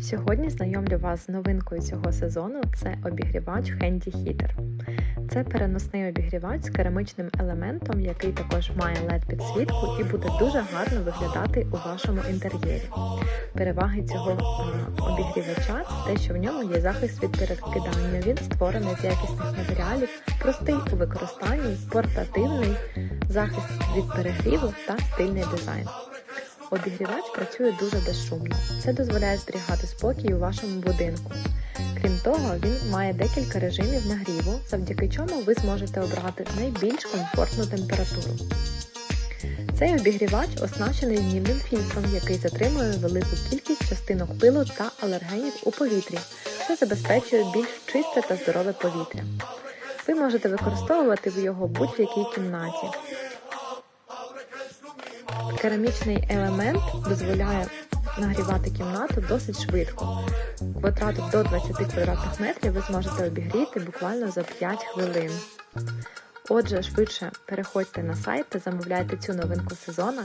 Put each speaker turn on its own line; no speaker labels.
Сьогодні знайомлю вас з новинкою цього сезону це обігрівач Handy Heater. Це переносний обігрівач з керамичним елементом, який також має led підсвітку і буде дуже гарно виглядати у вашому інтер'єрі. Переваги цього е, обігрівача це те, що в ньому є захист від перекидання. Він створений з якісних матеріалів, простий у використанні, портативний, захист від перегріву та стильний дизайн. Обігрівач працює дуже безшумно. Це дозволяє зберігати спокій у вашому будинку. Крім того, він має декілька режимів нагріву, завдяки чому ви зможете обрати найбільш комфортну температуру. Цей обігрівач оснащений знімним фільтром, який затримує велику кількість частинок пилу та алергенів у повітрі, що забезпечує більш чисте та здорове повітря. Ви можете використовувати його в будь-якій кімнаті. Керамічний елемент дозволяє нагрівати кімнату досить швидко. Квадрату до 20 квадратних метрів ви зможете обігріти буквально за 5 хвилин. Отже, швидше переходьте на сайт та замовляйте цю новинку сезону.